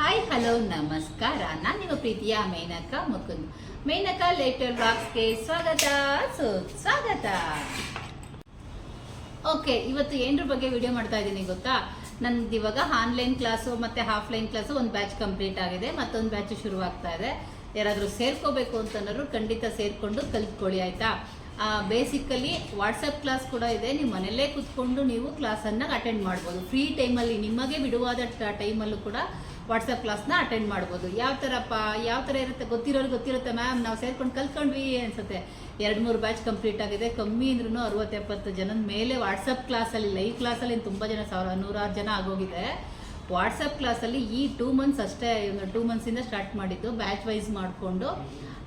Hi hello ನಮಸ್ಕಾರ ನಾನು ನಿಮ್ಮ ಪ್ರೀತಿಯ ಮೇನಕ ಮುಕುಂದ್. ಮೇನಕ ಲೇಟರ್ ಬಾಕ್ಸ್ಗೆ ಸ್ವಾಗತ. ಸುಸ್ವಾಗತ ಓಕೆ ಇವತ್ತು ಏನರ ಬಗ್ಗೆ ವಿಡಿಯೋ ಮಾಡ್ತಾ ಇದ್ದೀನಿ ಗೊತ್ತಾ? ನನ್ನದು ಇವಾಗ ಆನ್ಲೈನ್ ಕ್ಲಾಸು ಮತ್ತು ಆಫ್ಲೈನ್ ಕ್ಲಾಸು ಒಂದು ಬ್ಯಾಚ್ ಕಂಪ್ಲೀಟ್ ಆಗಿದೆ. ಮತ್ತೊಂದು ಬ್ಯಾಚ್ ಶುರುವಾಗ್ತಾ ಇದೆ. ಯಾರಾದರೂ ಸೇರ್ಕೋಬೇಕು ಅಂತಂದ್ರು ಖಂಡಿತ ಸೇರಿಕೊಂಡು ಕಲ್ತ್ಕೊಳ್ಳಿ, ಆಯಿತಾ? ಬೇಸಿಕಲಿ ವಾಟ್ಸಪ್ ಕ್ಲಾಸ್ ಕೂಡ ಇದೆ. ನೀವು ಮನೆಯಲ್ಲೇ ಕೂತ್ಕೊಂಡು ನೀವು ಕ್ಲಾಸನ್ನು ಅಟೆಂಡ್ ಮಾಡ್ಬೋದು. ಫ್ರೀ ಟೈಮಲ್ಲಿ ನಿಮಗೆ ಬಿಡುವಾದ ಟೈಮಲ್ಲೂ ಕೂಡ ವಾಟ್ಸಪ್ ಕ್ಲಾಸ್ನ ಅಟೆಂಡ್ ಮಾಡ್ಬೋದು. ಯಾವ ಥರಪ್ಪ ಯಾವ ಥರ ಇರುತ್ತೆ? ಗೊತ್ತಿರೋರು ಗೊತ್ತಿರುತ್ತೆ ಮ್ಯಾಮ್ ನಾವು ಸೇರ್ಕೊಂಡು ಕಲ್ತ್ಕೊಂಡ್ವಿ ಅನ್ಸುತ್ತೆ. ಎರಡು ಮೂರು ಬ್ಯಾಚ್ ಕಂಪ್ಲೀಟ್ ಆಗಿದೆ. ಕಮ್ಮಿ ಅಂದ್ರೂ ಅರವತ್ತೆಪ್ಪತ್ತು ಜನದ ಮೇಲೆ ವಾಟ್ಸಪ್ ಕ್ಲಾಸಲ್ಲಿ ಲೈವ್ ಕ್ಲಾಸಲ್ಲಿ ತುಂಬ ಜನ ಸಾವಿರ, ನೂರಾರು ಜನ ಆಗೋಗಿದೆ. ವಾಟ್ಸಪ್ ಕ್ಲಾಸಲ್ಲಿ ಈ ಟೂ ಮಂತ್ಸ್ ಅಷ್ಟೇ ಟೂ ಮಂತ್ಸಿಂದ ಸ್ಟಾರ್ಟ್ ಮಾಡಿದ್ದು, ಬ್ಯಾಚ್ ವೈಸ್ ಮಾಡಿಕೊಂಡು.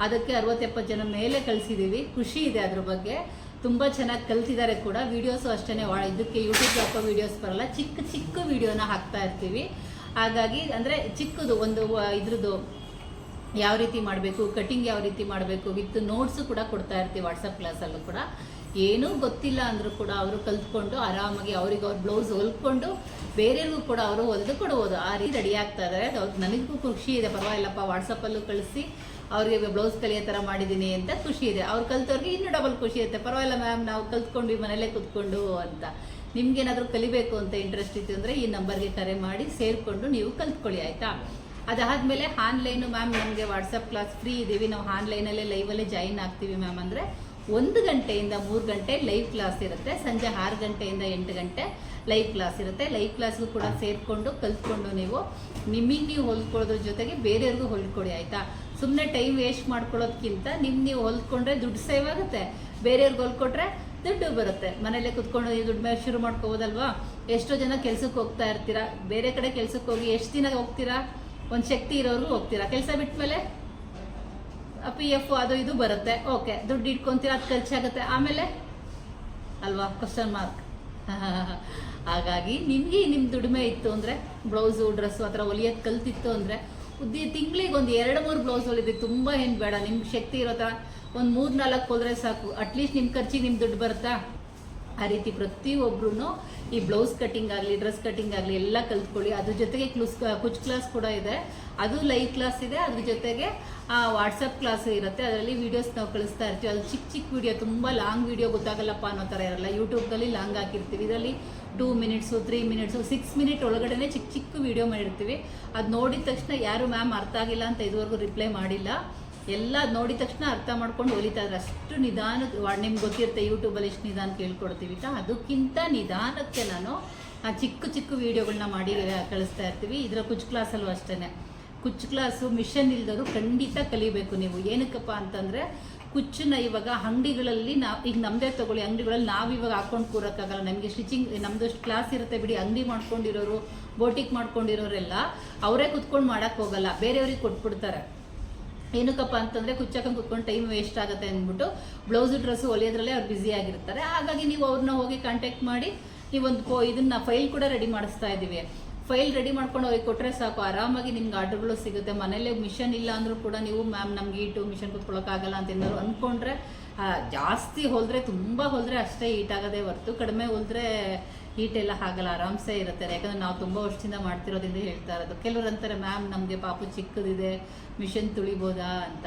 ಅದಕ್ಕೆ ಅರವತ್ತೆಪ್ಪತ್ತು ಜನ ಮೇಲೆ ಕಳಿಸಿದ್ದೀವಿ ಖುಷಿ ಇದೆ ಅದ್ರ ಬಗ್ಗೆ. ತುಂಬ ಚೆನ್ನಾಗಿ ಕಲ್ತಿದ್ದಾರೆ ಕೂಡ. ವೀಡಿಯೋಸು ಅಷ್ಟೇ ಇದಕ್ಕೆ ಯೂಟ್ಯೂಬ್ ಹಾಕೋ ವೀಡಿಯೋಸ್ ಬರಲ್ಲ. ಚಿಕ್ಕ ಚಿಕ್ಕ ವೀಡಿಯೋನ ಹಾಕ್ತಾ ಇರ್ತೀವಿ. ಹಾಗಾಗಿ ಅಂದರೆ ಚಿಕ್ಕದು, ಒಂದು ಇದ್ರದ್ದು ಯಾವ ರೀತಿ ಮಾಡಬೇಕು ಕಟಿಂಗ್ ಯಾವ ರೀತಿ ಮಾಡಬೇಕು ವಿತ್ ನೋಟ್ಸು ಕೂಡ ಕೊಡ್ತಾ ಇರ್ತೀವಿ ವಾಟ್ಸಪ್ ಕ್ಲಾಸಲ್ಲೂ ಕೂಡ. ಏನೂ ಗೊತ್ತಿಲ್ಲ ಅಂದರೂ ಕೂಡ ಅವರು ಕಲ್ತ್ಕೊಂಡು ಆರಾಮಾಗಿ ಅವ್ರಿಗೆ ಅವ್ರ ಬ್ಲೌಸ್ ಹೊಲ್ಕೊಂಡು ಬೇರೆಯವ್ರಿಗೂ ಕೂಡ ಅವರು ಹೊಲಿದು ಕೊಡ್ಬೋದು. ಆ ರೀತಿ ರೆಡಿ ಆಗ್ತಾ ಇದ್ದಾರೆ ಅದು ನನಗೂ ಖುಷಿ ಇದೆ. ಪರವಾಗಿಲ್ಲಪ್ಪ ವಾಟ್ಸಪ್ಪಲ್ಲೂ ಕಳಿಸಿ ಅವ್ರಿಗೆ ಬ್ಲೌಸ್ ಕಲಿಯೋ ಥರ ಮಾಡಿದ್ದೀನಿ ಅಂತ ಖುಷಿ ಇದೆ. ಅವ್ರು ಕಲ್ತವ್ರಿಗೆ ಇನ್ನೂ ಡಬಲ್ ಖುಷಿ ಇರುತ್ತೆ. ಪರವಾಗಿಲ್ಲ ಮ್ಯಾಮ್ ನಾವು ಕಲ್ತ್ಕೊಂಡ್ವಿ ಮನೇಲೇ ಕೂತ್ಕೊಂಡು ಅಂತ. ನಿಮಗೇನಾದರೂ ಕಲಿಬೇಕು ಅಂತ ಇಂಟ್ರೆಸ್ಟ್ ಇತ್ತು ಅಂದರೆ ಈ ನಂಬರ್ಗೆ ಕರೆ ಮಾಡಿ ಸೇರಿಕೊಂಡು ನೀವು ಕಲ್ತ್ಕೊಳ್ಳಿ, ಆಯಿತಾ? ಅದಾದಮೇಲೆ ಆನ್ಲೈನು ಮ್ಯಾಮ್ ನಮಗೆ ವಾಟ್ಸಪ್ ಕ್ಲಾಸ್ ಫ್ರೀ ಇದ್ದೀವಿ ನಾವು ಆನ್ಲೈನಲ್ಲೇ ಲೈವಲ್ಲೇ ಜಾಯಿನ್ ಆಗ್ತೀವಿ ಮ್ಯಾಮ್ ಅಂದರೆ ಒಂದು ಗಂಟೆಯಿಂದ ಮೂರು ಗಂಟೆ ಲೈವ್ ಕ್ಲಾಸ್ ಇರುತ್ತೆ. ಸಂಜೆ ಆರು ಗಂಟೆಯಿಂದ ಎಂಟು ಗಂಟೆ ಲೈವ್ ಕ್ಲಾಸ್ ಇರುತ್ತೆ. ಲೈವ್ ಕ್ಲಾಸ್ಗೂ ಕೂಡ ಸೇರಿಕೊಂಡು ಕಲ್ತ್ಕೊಂಡು ನೀವು ನಿಮಗೆ ನೀವು ಹೊಲ್ಕೊಳ್ಳೋದ್ರ ಜೊತೆಗೆ ಬೇರೆಯವ್ರಿಗೂ ಹೊಲ್ಕೊಡಿ, ಆಯಿತಾ? ಸುಮ್ಮನೆ ಟೈಮ್ ವೇಸ್ಟ್ ಮಾಡ್ಕೊಳ್ಳೋದಕ್ಕಿಂತ ನಿಮ್ಮ ನೀವು ಹೊಲ್ಕೊಂಡ್ರೆ ದುಡ್ಡು ಸೇವ್ ಆಗುತ್ತೆ. ಬೇರೆಯವ್ರಿಗೆ ಹೊಲ್ಕೊಟ್ರೆ ದುಡ್ಡು ಬರುತ್ತೆ. ಮನೆಯಲ್ಲೇ ಕುತ್ಕೊಂಡು ನೀವು ದುಡ್ಡು ಮೇಲೆ ಶುರು ಮಾಡ್ಕೋಬೋದಲ್ವಾ? ಎಷ್ಟೋ ಜನ ಕೆಲಸಕ್ಕೆ ಹೋಗ್ತಾ ಇರ್ತೀರಾ? ಬೇರೆ ಕಡೆ ಕೆಲಸಕ್ಕೆ ಹೋಗಿ ಎಷ್ಟು ದಿನ ಹೋಗ್ತೀರಾ? ಒಂದು ಶಕ್ತಿ ಇರೋರು ಹೋಗ್ತೀರಾ? ಕೆಲಸ ಬಿಟ್ಮೇಲೆ ಪಿ ಎಫ್ ಅದು ಇದು ಬರುತ್ತೆ. ಓಕೆ ದುಡ್ಡು ಇಟ್ಕೊಂತೀರಾ, ಅದು ಖರ್ಚಾಗುತ್ತೆ. ಆಮೇಲೆ ಅಲ್ವಾ? ಕ್ವಶನ್ ಮಾರ್ಕ್ ಹಾಗಾಗಿ ನಿಮಗೆ ನಿಮ್ಮ ದುಡಿಮೆ ಇತ್ತು ಅಂದರೆ ಬ್ಲೌಸು ಡ್ರೆಸ್ಸು ಆ ಥರ ಹೊಲಿಯೋದು ಕಲ್ತಿತ್ತು ಅಂದರೆ, ಉದ್ದಿ ತಿಂಗಳಿಗೆ ಒಂದು ಎರಡು ಮೂರು ಬ್ಲೌಸ್ ಹೊಲಿದ್ರಿ ತುಂಬ ಏನು ಬೇಡ. ನಿಮ್ಗೆ ಶಕ್ತಿ ಇರೋ ಥರ ಒಂದು ಮೂರು ನಾಲ್ಕು ಹೋದರೆ ಸಾಕು. ಅಟ್ಲೀಸ್ಟ್ ನಿಮ್ಮ ಖರ್ಚಿಗೆ ನಿಮ್ಮ ದುಡ್ಡು ಬರುತ್ತಾ? ಆ ರೀತಿ ಪ್ರತಿಯೊಬ್ಬರೂ ಈ ಬ್ಲೌಸ್ ಕಟಿಂಗ್ ಆಗಲಿ, ಡ್ರೆಸ್ ಕಟಿಂಗ್ ಆಗಲಿ ಎಲ್ಲ ಕಲ್ತ್ಕೊಳ್ಳಿ. ಅದ್ರ ಜೊತೆಗೆ ಕ್ಲೂಸ್ ಕುಚ್ ಕ್ಲಾಸ್ ಕೂಡ ಇದೆ. ಅದು ಲೈವ್ ಕ್ಲಾಸ್ ಇದೆ. ಅದ್ರ ಜೊತೆಗೆ, ಆ ವಾಟ್ಸಪ್ ಕ್ಲಾಸ್ ಇರುತ್ತೆ. ಅದರಲ್ಲಿ ವೀಡಿಯೋಸ್ ನಾವು ಕಳಿಸ್ತಾ ಇರ್ತೀವಿ. ಅದು ಚಿಕ್ಕ ಚಿಕ್ಕ ವಿಡಿಯೋ ತುಂಬ ಲಾಂಗ್ ವಿಡಿಯೋ ಗೊತ್ತಾಗಲ್ಲಪ್ಪ ಅನ್ನೋ ಥರ ಇರಲ್ಲ. ಯೂಟ್ಯೂಬ್ನಲ್ಲಿ ಲಾಂಗ್ ಹಾಕಿರ್ತೀವಿ. ಇದರಲ್ಲಿ two minutes three minutes six minute ಒಳಗಡೆ ಚಿಕ್ಕ ಚಿಕ್ಕ ವಿಡಿಯೋ ಮಾಡಿರ್ತೀವಿ. ಅದು ನೋಡಿದ ತಕ್ಷಣ ಯಾರು ಮ್ಯಾಮ್ ಅರ್ಥ ಆಗಿಲ್ಲ ಅಂತ ಇದುವರೆಗೂ ರಿಪ್ಲೈ ಮಾಡಿಲ್ಲ. ಎಲ್ಲ ನೋಡಿದ ತಕ್ಷಣ ಅರ್ಥ ಮಾಡ್ಕೊಂಡು ಹೊಲಿತಾ ಇದ್ರೆ ಅಷ್ಟು ನಿಧಾನ, ನಿಮ್ಗೆ ಗೊತ್ತಿರುತ್ತೆ ಯೂಟ್ಯೂಬಲ್ಲಿ ಎಷ್ಟು ನಿಧಾನ ಕೇಳ್ಕೊಡ್ತೀವಿ ಅದಕ್ಕಿಂತ ನಿಧಾನಕ್ಕೆ ನಾನು ಆ ಚಿಕ್ಕ ಚಿಕ್ಕ ವೀಡಿಯೋಗಳನ್ನ ಮಾಡಿ ಕಳಿಸ್ತಾ ಇರ್ತೀವಿ. ಇದರ ಕುಚ್ ಕ್ಲಾಸಲ್ಲೂ ಅಷ್ಟೇ ಕುಚ್ ಕ್ಲಾಸು ಮಿಷನ್ ಇಲ್ದವರು ಖಂಡಿತ ಕಲಿಬೇಕು ನೀವು. ಏನಕ್ಕಪ್ಪ ಅಂತಂದರೆ ಕುಚ್ಚನ್ನ ಇವಾಗ ಅಂಗಡಿಗಳಲ್ಲಿ ನಾವು ಈಗ ನಮ್ಮದೇ ತಗೊಳ್ಳಿ, ಅಂಗಡಿಗಳಲ್ಲಿ ನಾವು ಇವಾಗ ಹಾಕೊಂಡು ಕೂರೋಕ್ಕಾಗಲ್ಲ. ನಮಗೆ ಸ್ಟಿಚಿಂಗ್ ನಮ್ಮದಷ್ಟು ಕ್ಲಾಸ್ ಇರುತ್ತೆ ಬಿಡಿ. ಅಂಗಡಿ ಮಾಡ್ಕೊಂಡಿರೋರು ಬೋಟಿಕ್ ಮಾಡ್ಕೊಂಡಿರೋರೆಲ್ಲ, ಅವರೇ ಕುತ್ಕೊಂಡು ಮಾಡೋಕ್ಕೋಗಲ್ಲ ಬೇರೆಯವ್ರಿಗೆ ಕೊಟ್ಬಿಡ್ತಾರೆ. ಏನಕ್ಕಪ್ಪ ಅಂತಂದರೆ ಕುಚ್ಚಕ್ಕಂಗೆ ಕುತ್ಕೊಂಡು ಟೈಮ್ ವೇಸ್ಟ್ ಆಗುತ್ತೆ ಅಂದ್ಬಿಟ್ಟು ಬ್ಲೌಸು ಡ್ರೆಸ್ಸು ಹೊಲಿಯೋದ್ರಲ್ಲೇ ಅವ್ರು ಬ್ಯುಸಿ ಆಗಿರ್ತಾರೆ. ಹಾಗಾಗಿ ನೀವು ಅವ್ರನ್ನ ಹೋಗಿ ಕಾಂಟ್ಯಾಕ್ಟ್ ಮಾಡಿ ನೀವೊಂದು ಇದನ್ನ ಫೈಲ್ ಕೂಡ ರೆಡಿ ಮಾಡಿಸ್ತಾ ಇದ್ದೀವಿ. ಫೈಲ್ ರೆಡಿ ಮಾಡ್ಕೊಂಡು ಅವ್ರಿಗೆ ಕೊಟ್ಟರೆ ಸಾಕು. ಆರಾಮಾಗಿ ನಿಮ್ಗೆ ಆರ್ಡರ್ಗಳು ಸಿಗುತ್ತೆ. ಮನೇಲೇ ಮಿಷನ್ ಇಲ್ಲ ಅಂದರೂ ಕೂಡ ನೀವು ಮ್ಯಾಮ್ ನಮ್ಗೆ ಈಟು ಮಿಷನ್ ಕುತ್ಕೊಳ್ಳೋಕ್ಕಾಗಲ್ಲ ಅಂತ ಏನಾದ್ರು ಅಂದ್ಕೊಂಡ್ರೆ ಜಾಸ್ತಿ ಹೊಲಿದ್ರೆ, ತುಂಬ ಹೊಲಿದ್ರೆ ಅಷ್ಟೇ ಈಟ್ ಆಗೋದೇ ಹೊರ್ತು. ಕಡಿಮೆ ಹೊಲಿದ್ರೆ ಹೀಟ್ ಎಲ್ಲ ಆಗಲ್ಲ ಆರಾಮ್ಸೆ ಇರುತ್ತೆ. ಯಾಕಂದ್ರೆ ನಾವು ತುಂಬ ವರ್ಷದಿಂದ ಮಾಡ್ತಿರೋದ್ರಿಂದ ಹೇಳ್ತಾ ಇರೋದು. ಕೆಲವರು ಅಂತಾರೆ, ಮ್ಯಾಮ್, ನಮಗೆ ಪಾಪು ಚಿಕ್ಕದಿದೆ, ಮಿಷನ್ ತುಳಿಬೋದಾ? ಅಂತ.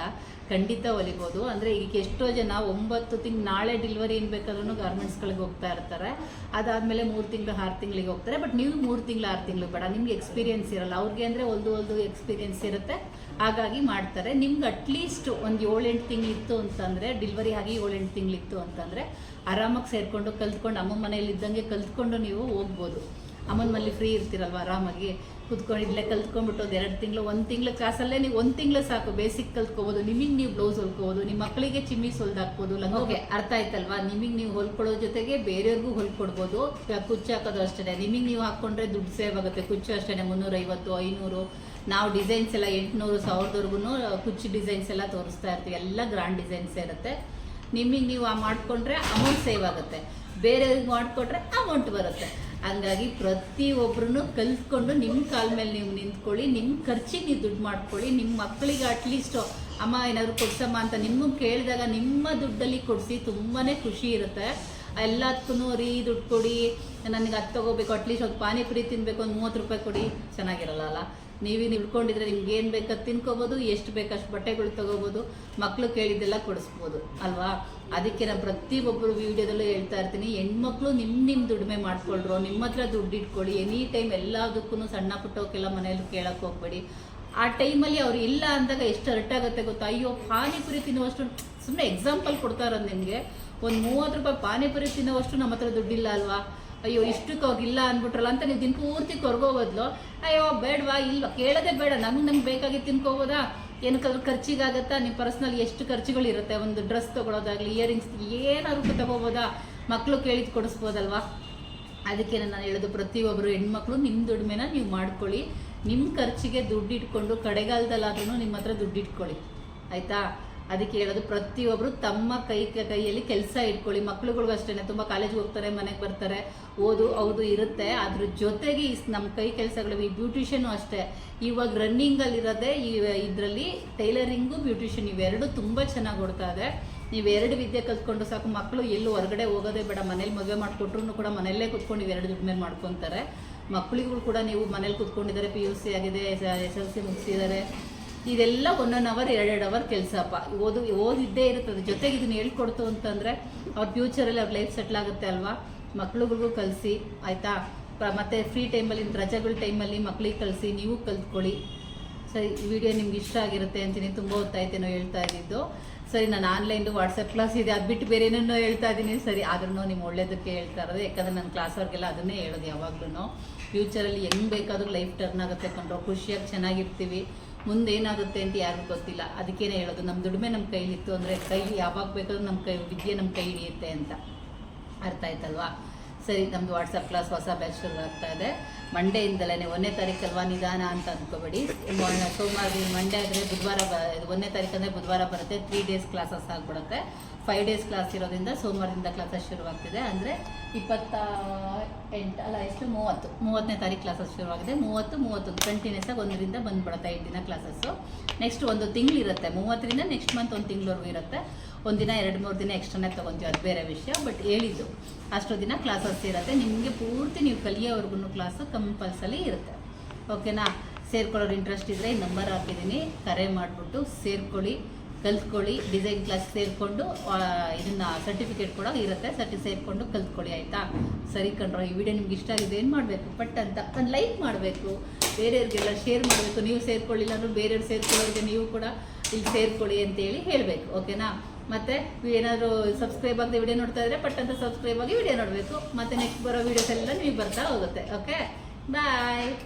ಖಂಡಿತ ಒಲಿಬೋದು. ಅಂದರೆ ಈಗ ಎಷ್ಟೋ ಜನ ಒಂಬತ್ತು ತಿಂಗ್, ನಾಳೆ ಡೆಲಿವರಿ ಏನು ಬೇಕಾದ್ರೂ ಗಾರ್ಮೆಂಟ್ಸ್ಗಳಿಗೆ ಹೋಗ್ತಾ ಇರ್ತಾರೆ. ಅದಾದಮೇಲೆ ಮೂರು ತಿಂಗಳು, ಆರು ತಿಂಗಳಿಗೆ ಹೋಗ್ತಾರೆ. ಬಟ್ ನೀವು ಮೂರು ತಿಂಗಳು, ಆರು ತಿಂಗಳು ಬೇಡ. ನಿಮ್ಗೆ ಎಕ್ಸ್ಪೀರಿಯನ್ಸ್ ಇರಲ್ಲ. ಅವ್ರಿಗೆ ಅಂದರೆ ಒಲ್ದು ಒಲ್ದು ಎಕ್ಸ್ಪೀರಿಯನ್ಸ್ ಇರುತ್ತೆ. ಹಾಗಾಗಿ ಮಾಡ್ತಾರೆ. ನಿಮ್ಗೆ ಅಟ್ಲೀಸ್ಟ್ ಒಂದು ಏಳೆಂಟು ತಿಂಗಳಿತ್ತು ಅಂತಂದರೆ ಡೆಲಿವರಿ ಆಗಿ ಏಳೆಂಟು ತಿಂಗಳಿತ್ತು ಅಂತಂದರೆ, ಆರಾಮಾಗಿ ಸೇರಿಕೊಂಡು ಕಲ್ತ್ಕೊಂಡು ಅಮ್ಮ ಮನೇಲಿ ಇದ್ದಂಗೆ ಕಲ್ತ್ಕೊಂಡು ನೀವು ಹೋಗ್ಬೋದು. ಅಮ್ಮನ ಮಲ್ಲಿ ಫ್ರೀ ಇರ್ತೀರಲ್ವ ಆರಾಮಾಗಿ ಕುತ್ಕೊಂಡು ಇಲ್ಲೇ ಕಲ್ತ್ಕೊಂಡ್ಬಿಟ್ಟು ಒಂದು ಎರಡು ತಿಂಗಳು ಒಂದು ತಿಂಗಳ ಕ್ಲಾಸಲ್ಲೇ ನೀವು ಒಂದು ತಿಂಗಳು ಸಾಕು ಬೇಸಿಕ್ ಕಲ್ತ್ಕೋಬೋದು. ನಿಮಗೆ ನೀವು ಬ್ಲೌಸ್ ಹೊಲ್ಕೋಬೋದು. ನಿಮ್ಮ ಮಕ್ಕಳಿಗೆ ಸುಲ್ದ್ ಹಾಕ್ಬೋದು. ಲಂಗೋಗೆ ಅರ್ಥ ಆಯ್ತಲ್ವಾ? ನಿಮಗೆ ನೀವು ಹೊಲ್ಕೊಳ್ಳೋ ಜೊತೆಗೆ ಬೇರೆಯವ್ರಿಗೂ ಹೊಲ್ಕೊಡ್ಬೋದು. ಕುಚ್ಚು ಹಾಕೋದು ಅಷ್ಟೇ ನಿಮಗೆ ನೀವು ಹಾಕ್ಕೊಂಡ್ರೆ ದುಡ್ಡು ಸೇವ್ ಆಗುತ್ತೆ. ಕುಚ್ಚು ಅಷ್ಟೇ ಮುನ್ನೂರೈವತ್ತು ಐನೂರು. ನಾವು ಡಿಸೈನ್ಸ್ ಎಲ್ಲ ಎಂಟುನೂರು ಸಾವಿರದವರೆಗೂ ಕುಚ್ಚು ಡಿಸೈನ್ಸ್ ಎಲ್ಲ ತೋರಿಸ್ತಾ ಇರ್ತೀವಿ. ಎಲ್ಲ ಗ್ರ್ಯಾಂಡ್ ಡಿಸೈನ್ಸ್ ಇರುತ್ತೆ. ನಿಮಗೆ ನೀವು ಆ ಮಾಡಿಕೊಂಡ್ರೆ ಅಮೌಂಟ್ ಸೇವ್ ಆಗುತ್ತೆ. ಬೇರೆಯವ್ರಿಗೆ ಮಾಡಿಕೊಟ್ರೆ ಅಮೌಂಟ್ ಬರುತ್ತೆ. ಹಂಗಾಗಿ ಪ್ರತಿಯೊಬ್ಬರೂ ಕಲ್ತ್ಕೊಂಡು ನಿಮ್ಮ ಕಾಲ ಮೇಲೆ ನೀವು ನಿಂತ್ಕೊಳ್ಳಿ ನಿಮ್ಮ ಖರ್ಚಿಗೆ ನೀವು ದುಡ್ಡು ಮಾಡ್ಕೊಳ್ಳಿ ನಿಮ್ಮ ಮಕ್ಕಳಿಗೆ ಅಟ್ಲೀಸ್ಟ್ ಅಮ್ಮ ಏನಾದರೂ ಕೊಡ್ಸಮ್ಮ ಅಂತ ನಿಮ್ಮ ಕೇಳಿದಾಗ ನಿಮ್ಮ ದುಡ್ಡಲ್ಲಿ ಕೊಡಿಸಿ ತುಂಬಾ ಖುಷಿ ಇರುತ್ತೆ. ಎಲ್ಲದಕ್ಕೂ ರೀ ದುಡ್ಡು ಕೊಡಿ, ನನಗೆ ಅದು ತಗೋಬೇಕು ಅಟ್ಲೀಸ್ಟ್ ಒಂದು ಪಾನಿಪುರಿ ತಿನ್ನಬೇಕು ಒಂದು ಮೂವತ್ತು ರೂಪಾಯಿ ಕೊಡಿ, ಚೆನ್ನಾಗಿರಲ್ಲ ಅಲ್ಲ? ನೀವೇನು ಹಿಡ್ಕೊಂಡಿದ್ರೆ ನಿಮ್ಗೆ ಏನು ಬೇಕೋ ತಿನ್ಕೋಬೋದು, ಎಷ್ಟು ಬೇಕಷ್ಟು ಬಟ್ಟೆಗಳು ತೊಗೋಬೋದು ಮಕ್ಕಳು ಕೇಳಿದ್ದೆಲ್ಲ ಕೊಡಿಸ್ಬೋದು, ಅಲ್ವಾ? ಅದಕ್ಕೆ ನಾನು ಪ್ರತಿಯೊಬ್ಬರು ವೀಡಿಯೋದಲ್ಲೂ ಹೇಳ್ತಾ ಇರ್ತೀನಿ, ಹೆಣ್ಮಕ್ಳು ನಿಮ್ಮ ನಿಮ್ಮ ದುಡಿಮೆ ಮಾಡ್ಕೊಳ್ರು, ನಿಮ್ಮ ಹತ್ರ ದುಡ್ಡು ಇಟ್ಕೊಳ್ಳಿ, ಎನಿ ಟೈಮ್ ಎಲ್ಲದಕ್ಕೂ ಸಣ್ಣ ಪುಟ್ಟವಕ್ಕೆಲ್ಲ ಮನೇಲಿ ಕೇಳಕ್ಕೆ ಹೋಗ್ಬೇಡಿ. ಆ ಟೈಮಲ್ಲಿ ಅವ್ರು ಇಲ್ಲ ಅಂದಾಗ ಎಷ್ಟು ಹರ್ಟಾಗುತ್ತೆ ಗೊತ್ತಾ? ಅಯ್ಯೋ, ಪಾನಿಪುರಿ ತಿನ್ನುವಷ್ಟು ಸುಮ್ಮನೆ ಎಕ್ಸಾಂಪಲ್ ಕೊಡ್ತಾ ಇರೋದು ನಿಮಗೆ. ಒಂದು ಮೂವತ್ತು ರೂಪಾಯಿ ಪಾನಿಪುರಿ ತಿನ್ನುವಷ್ಟು ನಮ್ಮ ಹತ್ರ ದುಡ್ಡಿಲ್ಲ ಅಲ್ವಾ? ಅಯ್ಯೋ, ಇಷ್ಟಕ್ಕೆ ಹೋಗಿಲ್ಲ ಅಂದ್ಬಿಟ್ರಲ್ಲ ಅಂತ ನೀವು ದಿನ ಪೂರ್ತಿ ಬದಲು, ಅಯ್ಯೋ, ಬೇಡವಾ, ಇಲ್ವಾ? ಕೇಳೋದೇ ಬೇಡ ನಮ್ಗೆ ನಂಗೆ ಬೇಕಾಗಿ ತಿನ್ಕೋಬೋದಾ? ಏನಕ್ಕಾದ್ರೂ ಖರ್ಚಿಗಾಗತ್ತಾ? ನಿಮ್ಮ ಪರ್ಸ್ನಲ್ ಎಷ್ಟು ಖರ್ಚುಗಳು ಇರುತ್ತೆ ಒಂದು ಡ್ರೆಸ್ ತೊಗೊಳೋದಾಗಲಿ ಇಯರಿಂಗ್ಸ್ ಏನಾದ್ರು ತಗೋಬೋದಾ? ಮಕ್ಕಳು ಕೇಳಿದ್ ಕೊಡಿಸ್ಬೋದಲ್ವಾ? ಅದಕ್ಕೆ ನಾನು ಹೇಳೋದು ಪ್ರತಿಯೊಬ್ಬರು ಹೆಣ್ಮಕ್ಳು ನಿಮ್ಮ ದುಡಿಮೆನ ನೀವು ಮಾಡ್ಕೊಳ್ಳಿ. ನಿಮ್ಮ ಖರ್ಚಿಗೆ ದುಡ್ಡು ಇಟ್ಕೊಂಡು ಕಡೆಗಾಲದಲ್ಲಾದ್ರೂ ನಿಮ್ಮ ಹತ್ರ ದುಡ್ಡು ಇಟ್ಕೊಳ್ಳಿ. ಆಯಿತಾ? ಅದಕ್ಕೆ ಹೇಳೋದು ಪ್ರತಿಯೊಬ್ಬರು ತಮ್ಮ ಕೈ ಕೈಯಲ್ಲಿ ಕೆಲಸ ಇಟ್ಕೊಳ್ಳಿ. ಮಕ್ಳುಗಳಿಗೂ ಅಷ್ಟೇ ತುಂಬ ಕಾಲೇಜ್ಗೆ ಹೋಗ್ತಾರೆ, ಮನೆಗೆ ಬರ್ತಾರೆ, ಓದು, ಹೌದು ಇರುತ್ತೆ. ಅದ್ರ ಜೊತೆಗೆ ಈ ನಮ್ಮ ಕೈ ಕೆಲಸಗಳು, ಈ ಬ್ಯೂಟಿಷಿಯನು ಅಷ್ಟೇ. ಇವಾಗ ರನ್ನಿಂಗಲ್ಲಿರೋದೇ ಈ, ಇದರಲ್ಲಿ ಟೈಲರಿಂಗು, ಬ್ಯೂಟಿಷಿಯನ್ ಇವೆರಡು ತುಂಬ ಚೆನ್ನಾಗಿ ಓಡ್ತಾ ಇದೆ. ನೀವು ಎರಡು ವಿದ್ಯೆ ಕಲ್ತ್ಕೊಂಡು ಸಾಕು ಮಕ್ಕಳು ಎಲ್ಲೂ ಹೊರಗಡೆ ಹೋಗೋದೇ ಬೇಡ. ಮನೇಲಿ ಮದುವೆ ಮಾಡಿಕೊಟ್ರು ಕೂಡ ಮನೆಯಲ್ಲೇ ಕೂತ್ಕೊಂಡು ಇವೆರಡು ದುಡ್ಡು ಮೇಲೆ ಮಾಡ್ಕೊತಾರೆ. ಮಕ್ಕಳಿಗೂ ಕೂಡ ನೀವು ಮನೇಲಿ ಕುತ್ಕೊಂಡಿದ್ದಾರೆ ಪಿ ಯು ಸಿ ಆಗಿದೆ ಎಸ್ ಎಲ್ ಸಿ ಮುಗಿಸಿದ್ದಾರೆ. ಇದೆಲ್ಲ ಒನ್ ಅವರ್ ಎರಡೆರಡು ಅವರ್ ಕೆಲಸಪ್ಪ ಓದು, ಓದಿದ್ದೇ ಇರುತ್ತದೆ ಜೊತೆಗೆ ಇದನ್ನ ಹೇಳ್ಕೊಡ್ತು ಅಂತಂದರೆ ಅವ್ರ ಫ್ಯೂಚರಲ್ಲಿ ಅವ್ರ ಲೈಫ್ ಸೆಟ್ಲ್ ಆಗುತ್ತೆ ಅಲ್ವಾ? ಮಕ್ಳುಗಳಿಗೂ ಕಲಿಸಿ, ಆಯಿತಾ? ಮತ್ತೆ ಫ್ರೀ ಟೈಮಲ್ಲಿ ರಜೆಗಳ ಟೈಮಲ್ಲಿ ಮಕ್ಳಿಗೆ ಕಲಿಸಿ, ನೀವು ಕಲ್ತ್ಕೊಳ್ಳಿ. ಸರಿ ವಿಡಿಯೋ ನಿಮ್ಗೆ ಇಷ್ಟ ಆಗಿರುತ್ತೆ ಅಂತೀನಿ. ತುಂಬ ಹೊತ್ತಾಯ್ತೇನೋ ಹೇಳ್ತಾ ಇದ್ದಿದ್ದು. ಸರಿ, ನಾನು ಆನ್ಲೈನ್ದು ವಾಟ್ಸಪ್ ಕ್ಲಾಸ್ ಇದೆ. ಅದು ಬಿಟ್ಟು ಬೇರೆ ಏನೇನೋ ಹೇಳ್ತಾ ಇದ್ದೀನಿ. ಸರಿ ಆದ್ರೂ ನಿಮ್ಮ ಒಳ್ಳೇದಕ್ಕೆ ಹೇಳ್ತಾ ಇರೋದು. ಯಾಕಂದರೆ ನನ್ನ ಕ್ಲಾಸ್ ಅವ್ರಿಗೆಲ್ಲ ಅದನ್ನೇ ಹೇಳೋದು ಯಾವಾಗ್ಲೂ ಫ್ಯೂಚರಲ್ಲಿ ಹೆಂಗೆ ಬೇಕಾದರೂ ಲೈಫ್ ಟರ್ನ್ ಆಗುತ್ತೆ ಕಂಡ್ರೆ ಖುಷಿಯಾಗಿ ಚೆನ್ನಾಗಿರ್ತೀವಿ. ಮುಂದೆ ಏನಾಗುತ್ತೆ ಅಂತ ಯಾರಿಗೂ ಗೊತ್ತಿಲ್ಲ. ಅದಕ್ಕೇನೆ ಹೇಳೋದು. ನಮ್ಮ ದುಡಿಮೆ ನಮ್ಮ ಕೈಲಿತ್ತು ಅಂದರೆ ಕೈ ಯಾವಾಗ ಬೇಕಾದ್ರೂ ನಮ್ಮ ಕೈ, ವಿದ್ಯೆ ನಮ್ಮ ಕೈ ಹಿಡಿಯುತ್ತೆ ಅಂತ. ಅರ್ಥ ಆಯ್ತಲ್ವಾ? ಸರಿ ನಮ್ಮದು ವಾಟ್ಸಪ್ ಕ್ಲಾಸ್ ಹೊಸ ಬ್ಯಾಚ್ ಶುರು ಆಗ್ತಾ ಇದೆ. ಮಂಡೆಯಿಂದಲೇ ಒಂದನೇ ತಾರೀಕಲ್ವಾ ನಿಧಾನ ಅಂತ ಅಂದ್ಕೋಬೇಡಿ ಸೋಮವಾರ ಮಂಡೇ ಆದರೆ ಬುಧವಾರ ಬ ಒಂದನೇ ತಾರೀಕು ಅಂದರೆ ಬುಧವಾರ ಬರುತ್ತೆ. ತ್ರೀ ಡೇಸ್ ಕ್ಲಾಸಸ್ ಆಗಿಬಿಡುತ್ತೆ. ಫೈವ್ ಡೇಸ್ ಕ್ಲಾಸ್ ಇರೋದ್ರಿಂದ ಸೋಮವಾರದಿಂದ ಕ್ಲಾಸಸ್ ಶುರುವಾಗ್ತಿದೆ. ಅಂದರೆ ಇಪ್ಪತ್ತ ಎಂಟು, ಅಲ್ಲ, ಎಷ್ಟು? ಮೂವತ್ತು. ಮೂವತ್ತನೇ ತಾರೀಕು ಕ್ಲಾಸಸ್ ಶುರುವಾಗಿದೆ. ಮೂವತ್ತು ಮೂವತ್ತೊಂದು ಕಂಟಿನ್ಯೂಸ್ ಆಗಿ ಒಂದರಿಂದ ಬಂದುಬಿಡುತ್ತೆ ಐದು ದಿನ ಕ್ಲಾಸಸ್ಸು ನೆಕ್ಸ್ಟ್ ಒಂದು ತಿಂಗಳು ಇರುತ್ತೆ ಮೂವತ್ತರಿಂದ ನೆಕ್ಸ್ಟ್ ಮಂತ್ ಒಂದು ತಿಂಗಳವರೆಗೂ ಇರುತ್ತೆ. ಒಂದಿನ ಎರಡು, ಮೂರು ದಿನ ಎಕ್ಸ್ಟ್ರಾನೇ ತೊಗೊತೀವಿ. ಅದು ಬೇರೆ ವಿಷಯ. ಬಟ್ ಹೇಳಿದ್ದು ಅಷ್ಟು ದಿನ ಕ್ಲಾಸಸ್ ಇರುತ್ತೆ. ನಿಮಗೆ ಪೂರ್ತಿ ನೀವು ಕಲಿಯೋವರೆಗೂ ಕ್ಲಾಸು ಕಂಪಲ್ಸರಿ ಇರುತ್ತೆ. ಓಕೆನಾ ಸೇರ್ಕೊಳ್ಳೋರು ಇಂಟ್ರೆಸ್ಟ್ ಇದ್ದರೆ ನಂಬರ್ ಹಾಕಿದ್ದೀನಿ ಕರೆ ಮಾಡಿಬಿಟ್ಟು ಸೇರ್ಕೊಳ್ಳಿ, ಕಲ್ತ್ಕೊಳ್ಳಿ ಡಿಸೈನ್ ಕ್ಲಾಸ್ ಸೇರಿಕೊಂಡು ಇದನ್ನು ಸರ್ಟಿಫಿಕೇಟ್ ಕೂಡ ಇರುತ್ತೆ. ಸರ್ಟಿ ಸೇರಿಕೊಂಡು ಕಲ್ತ್ಕೊಳ್ಳಿ, ಆಯಿತಾ? ಸರಿ ಕಣ್ರೋ, ಈ ವಿಡಿಯೋ ನಿಮ್ಗೆ ಇಷ್ಟ ಆಗಿದೆ ಏನು ಮಾಡಬೇಕು? ಪಟ್ ಅಂತ. ಒಂದು ಲೈಕ್ ಮಾಡಬೇಕು. ಬೇರೆಯವ್ರಿಗೆಲ್ಲ ಶೇರ್ ಮಾಡಬೇಕು. ನೀವು ಸೇರ್ಕೊಳ್ಳಿಲ್ಲ ಅಂದ್ರೂ ಬೇರೆಯವ್ರು ಸೇರ್ಕೊಳ್ಳೋರಿಗೆ ನೀವು ಕೂಡ ಇಲ್ಲಿ ಸೇರ್ಕೊಳ್ಳಿ ಅಂತೇಳಿ ಹೇಳಬೇಕು. ಓಕೆನಾ ಮತ್ತೆ ಏನಾದರೂ ಸಬ್ಸ್ಕ್ರೈಬ್ ಆಗದೆ ವಿಡಿಯೋ ನೋಡ್ತಾ ಇದ್ರೆ ಪಟ್ ಅಂತ ಸಬ್ಸ್ಕ್ರೈಬ್ ಆಗಿ ವಿಡಿಯೋ ನೋಡಬೇಕು. ಮತ್ತೆ ನೆಕ್ಸ್ಟ್ ಬರೋ ವೀಡಿಯೋಸ್ ಎಲ್ಲ ನಿಮಗೆ ಬರ್ತಾ ಹೋಗುತ್ತೆ. Okay Bye.